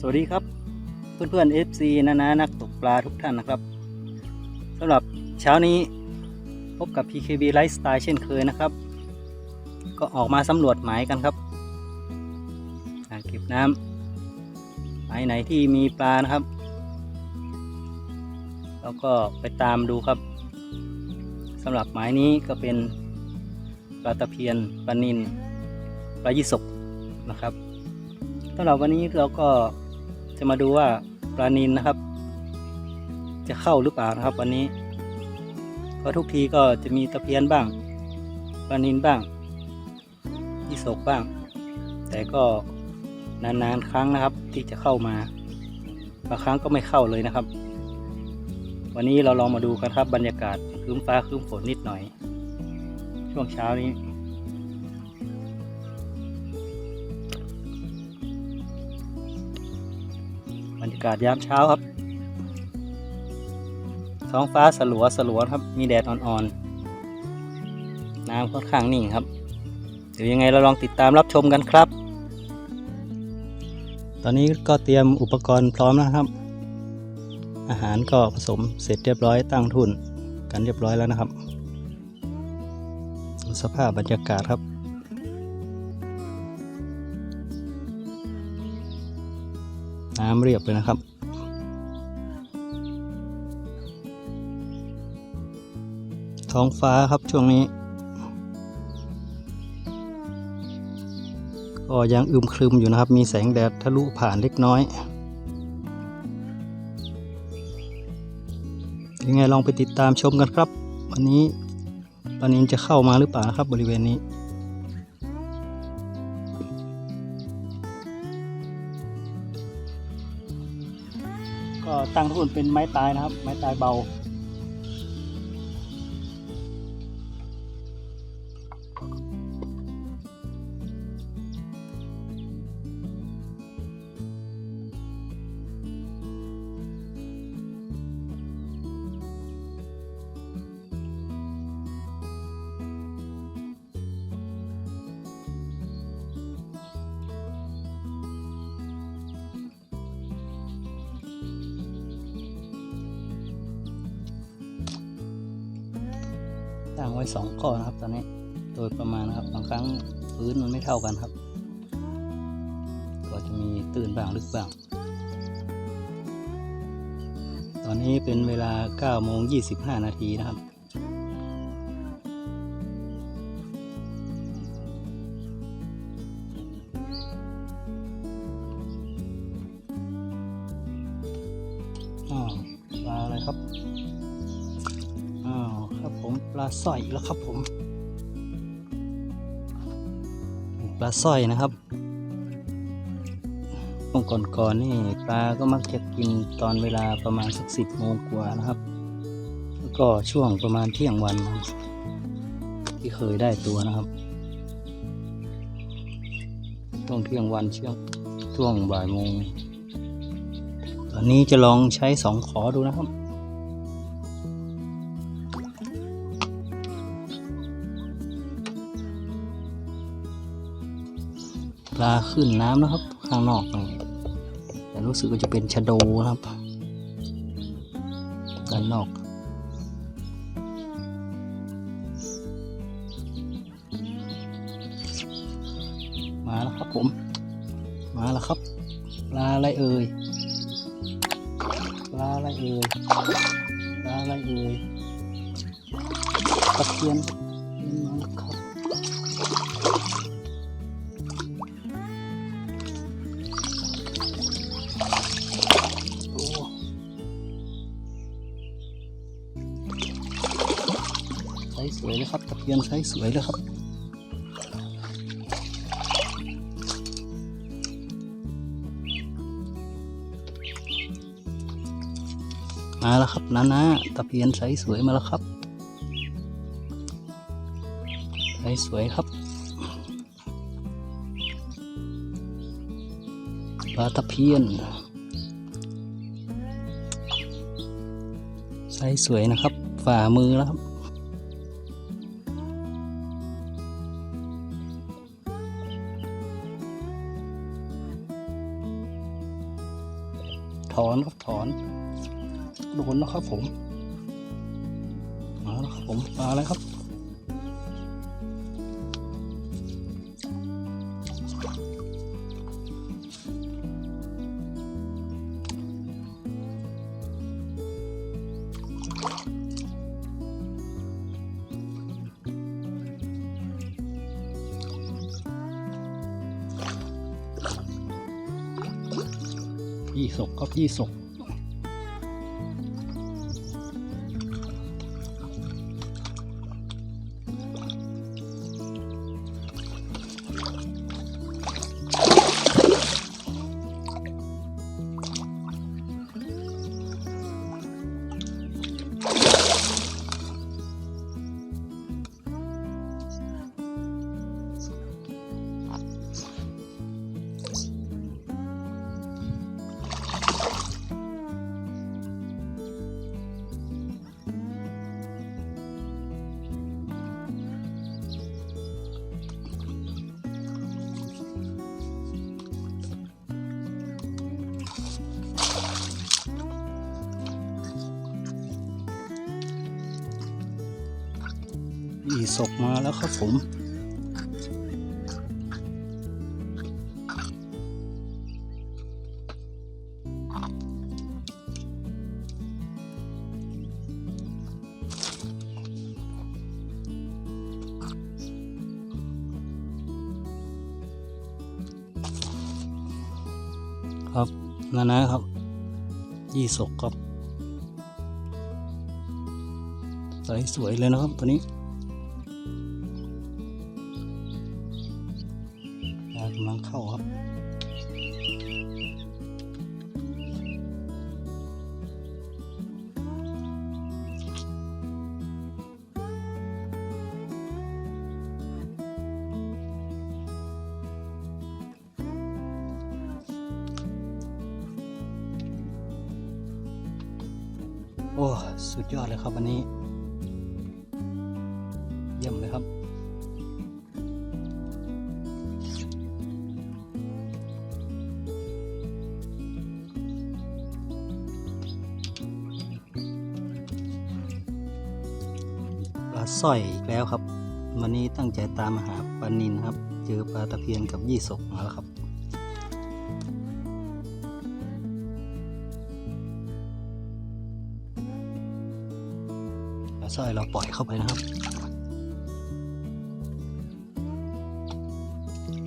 สวัสดีครับ เพื่อนๆ FC นานานักตกปลาทุกท่านนะครับสำหรับเช้านี้พบกับ PKB Lifestyle เช่นเคยนะครับ ก็ออกมาสำรวจหมายกันครับอ่างเก็บน้ำหมายไหนที่มีปลานะครับ แล้วก็ไปตามดูครับสำหรับหมายนี้ก็เป็นปลาตะเพียนปลานินปลายี่สกนะครับสำหรับวันนี้เราก็ จะมาดูว่าปลานินนะครับ จะเข้าหรือเปล่านะครับ วันนี้ก็ทุกทีก็จะมีตะเพียนบ้างปลานินบ้างยี่สกบ้าง แต่ก็นานๆครั้งนะครับ ที่จะเข้ามาบางครั้งก็ไม่เข้าเลยนะครับ วันนี้เราลองมาดูกันครับบรรยากาศครึ้มฟ้าครึ้มฝนนิดหน่อย ช่วงเช้านี้ รยากาศยามเช้าครับ ท้องฟ้าสลัวสลัวครับ มีแดดอ่อนๆ น้ำค่อนข้างนิ่งครับ เดี๋ยวยังไงเราลองติดตามรับชมกันครับ ตอนนี้ก็เตรียมอุปกรณ์พร้อมนะครับ อาหารก็ผสมเสร็จเรียบร้อยตั้งทุนกันเรียบร้อยแล้วนะครับดูสภาพบรรยากาศครับ น้ำเรียบเลยนะครับท้องฟ้าครับช่วงนี้ ก็ยังอึมครึมอยู่นะครับ มีแสงแดดทะลุผ่านเล็กน้อยยังไงลองไปติดตามชมกันครับ วันนี้ปานินจะเข้ามาหรือเปล่านะครับบริเวณนี้ ก็ตั้งทุนเป็นไม้ตายนะครับ ไม้ตายเบา ตั้งไว้สองก้อนนะครับ ตอนนี้โดยประมาณนะครับบางครั้งพื้นมันไม่เท่ากันครับ ก็จะมีตื่นบ้างลึกบ้าง ตอนนี้เป็นเวลา9โมง25 นาทีนะครับอ้าวปลาอะไรครับ ผมปลาสร้อยอีกแล้วครับผม ปลาสร้อยนะครับช่วงก่อนๆนี่ปลาก็มักจะกินตอนเวลาประมาณสักสิบโมงกว่านะครับ แล้วก็ช่วงประมาณเที่ยงวัน ที่เคยได้ตัวนะครับช่วงเที่ยงวันช่วงช่วงบ่ายโมง ตอนนี้จะลองใช้สองขอดูนะครับ ลาขึ้นน้ำนะครับ ข้างนอกนี่แต่รู้สึกว่าจะเป็นชะโดนะครับ ด้านนอก มาแล้วครับผม มาแล้วครับปลาอะไรเอ่ยปลาอะไรเอ่ยปลาอะไรเอ่ยตะเพียนมาแล้วครับ เลยครับตะเพียนไซส์สวยเลยครับ มาแล้วครับนานาตะเพียนไซส์สวยมาแล้วครับไซส์สวยครับปลาตะเพียนไซส์สวยนะครับ ฝ่ามือแล้วครับ อนครับถอนโดนนะครับผมมาแล้วครับผมมาแล้วครับ ยี่สกครับยี่สก ยี่สกมาแล้วครับผมครับนั่นนะครับ ยี่สกครับใสสวยเลยนะครับตัวนี้ากำลังเข้าครับโอ้ สุดยอดเลยครับวันนี้ สร้อยอีกแล้วครับ วันนี้ตั้งใจตามหาปลานินครับ เจอปลาตะเพียนกับยี่สกมาแล้วครับปลาสร้อยเราปล่อยเข้าไปนะครับ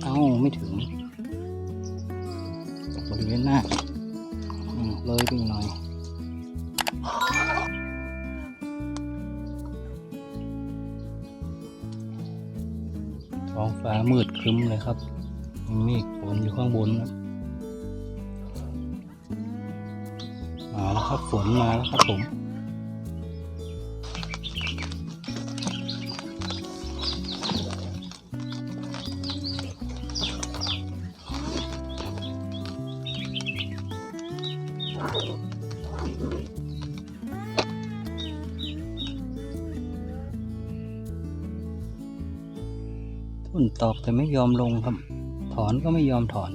เอ้าไม่ถึงบริเวณหน้าอืมเลยไปหน่อย ท้องฟ้ามืดครึ้มเลยครับ มีเมฆฝนอยู่ข้างบนครับมาแล้วครับฝนมาแล้วครับผมทุ่น ตอกแต่ไม่ยอมลงครับ ถอนก็ไม่ยอมถอน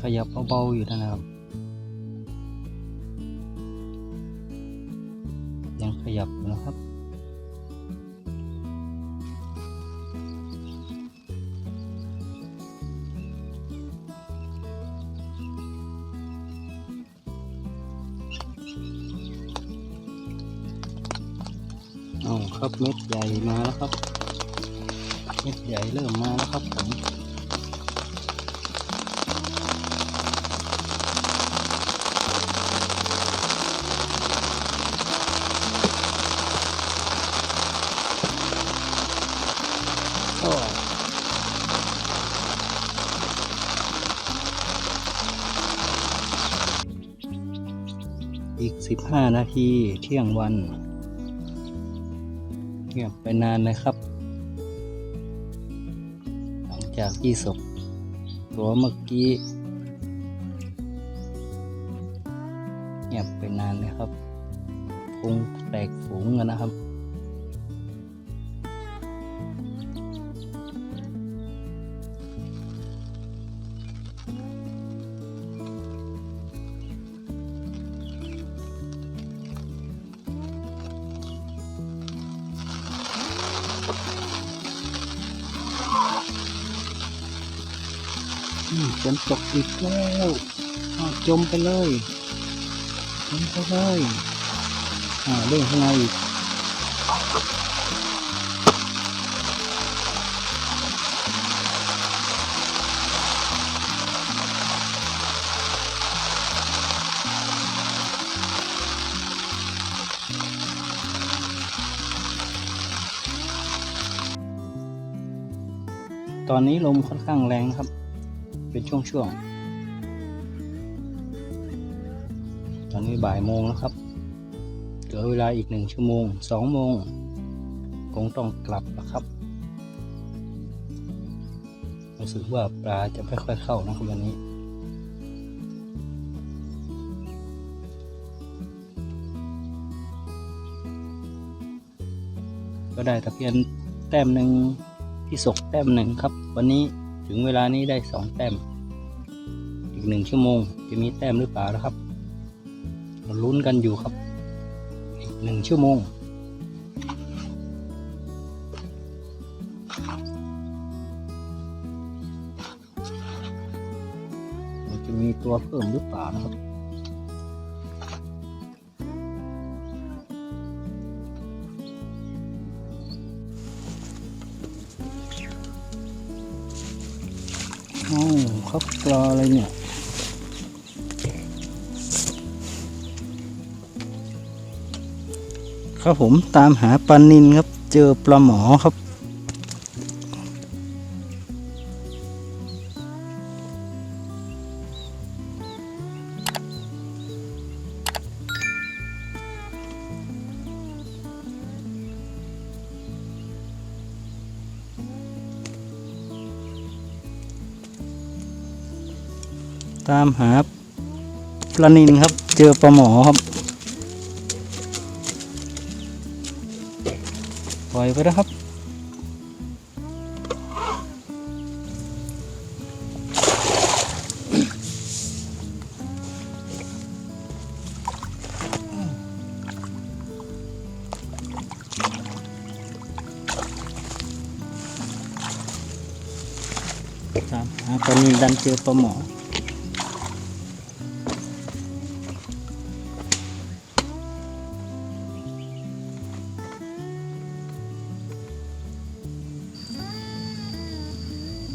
ขยับเบาๆอยู่นะครับ ยังขยับนะครับเอาครับเม็ดใหญ่มาแล้วครับ เม็ดใหญ่เริ่มมาแล้วครับผมอีกสิบห้านาทีเที่ยงวันเงียบไปนานเลยครับ จากที่ศพตัวเมื่อกี้เงียบไปนานเลยครับคงแตกฝูงกันนะครับ ฝนตกอีกแล้วจมไปเลยจมไปเลยอ่าเรื่องข้างในอีกตอนนี้ลมค่อนข้างแรงครับ เป็นช่วงๆ ตอนนี้บ่ายโมงแล้วครับ เหลือเวลาอีกหนึ่งชั่วโมงสองโมงคงต้องกลับแล้วครับ รู้สึกว่าปลาจะไม่ค่อยเข้านะครับวันนี้ก็ได้ตะเพียนแต้มหนึ่งที่ศกแต้มหนึ่งครับ วันนี้ ถึงเวลานี้ได้สองแต้ม อีกหนึ่งชั่วโมงจะมีแต้มหรือเปล่านะครับเราลุ้นกันอยู่ครับ อีกหนึ่งชั่วโมงจะมีตัวเพิ่มหรือเปล่านะครับ เลาอะไรเนี่ยครับผมตามหาปลานินครับ เจอปลาหมอครับ ตามหาปลานินครับ เจอปลาหมอครับ ปล่อยไปแล้วครับ ตามหาปลานินดันเจอปลาหมอ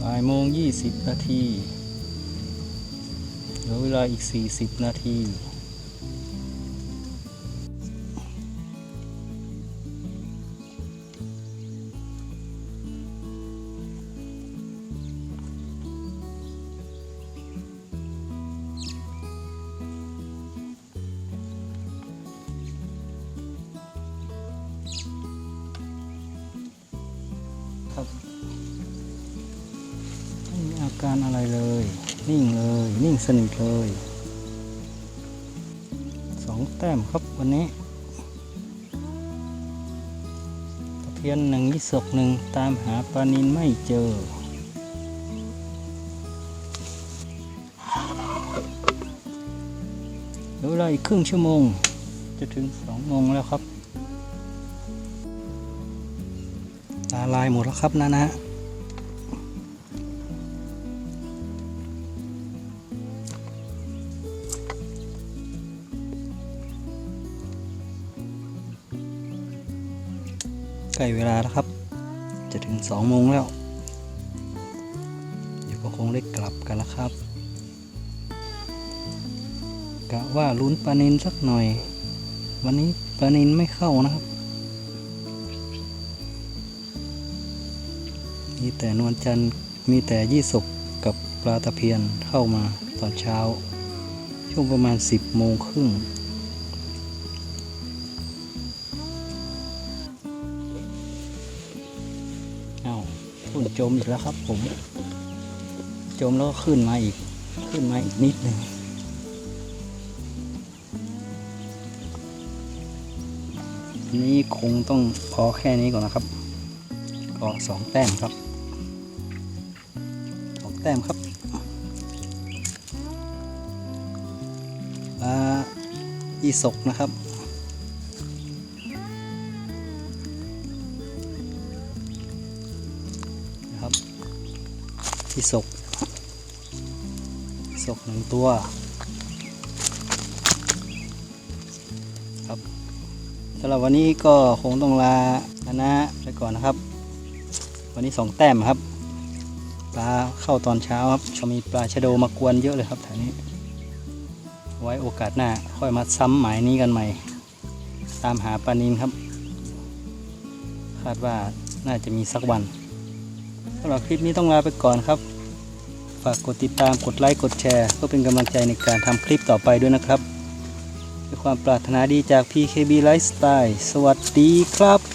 บ่ายโมงยี่สิบนาทีเหลือเวลาอีกสี่สิบนาทีครับ การอะไรเลย นิ่งเลย นิ่งสนิทเลยสองแต้มครับวันนี้ตะเพียนหนึ่งยี่สกหนึ่งตามหาปลานินไม่เจอเหลือเวลาอีกครึ่งชั่วโมง จะถึงสองโมงแล้วครับ ตาลายหมดแล้วครับนะนะ ล้เวลาแล้วครับ จะถึงสองโมงแล้ว เดี๋ยวก็คงได้กลับกันแล้วครับ กะว่าลุ้นปลานินสักหน่อย วันนี้ปลานินไม่เข้านะครับมีแต่นวลจันทร์มีแต่ยี่สกกับปลาตะเพียนเข้ามาตอนเช้า ช่วงประมาณ 10โมงครึ่ง จมอีกแล้วครับ ผม จมแล้วก็ขึ้นมาอีก ขึ้นมาอีกนิดหนึ่งนี้คงต้องพอแค่นี้ก่อนนะครับก็สองแต้มครับสองแต้มครับปลาอีสกนะครับ นะครับอีสกสกหนึ่งตัว ครับสำหรับวันนี้ก็คงต้องลาคณะไปก่อนนะครับ วันนี้สองแต้มครับ ปลาเข้าตอนเช้าครับชมีปลาชะโดมากวนเยอะเลยครับแถวนี้ ไว้โอกาสหน้าค่อยมาซ้ำหมายนี้กันใหม่ ตามหาปลานินครับ คาดว่าน่าจะมีสักวันสำหรับคลิปนี้ต้องลาไปก่อนครับ ฝากกดติดตามกดไลค์กดแชร์เพื่อเป็นกำลังใจในการทำคลิปต่อไปด้วยนะครับด้วยความปรารถนาดีจาก PKB Lifestyle สวัสดีครับ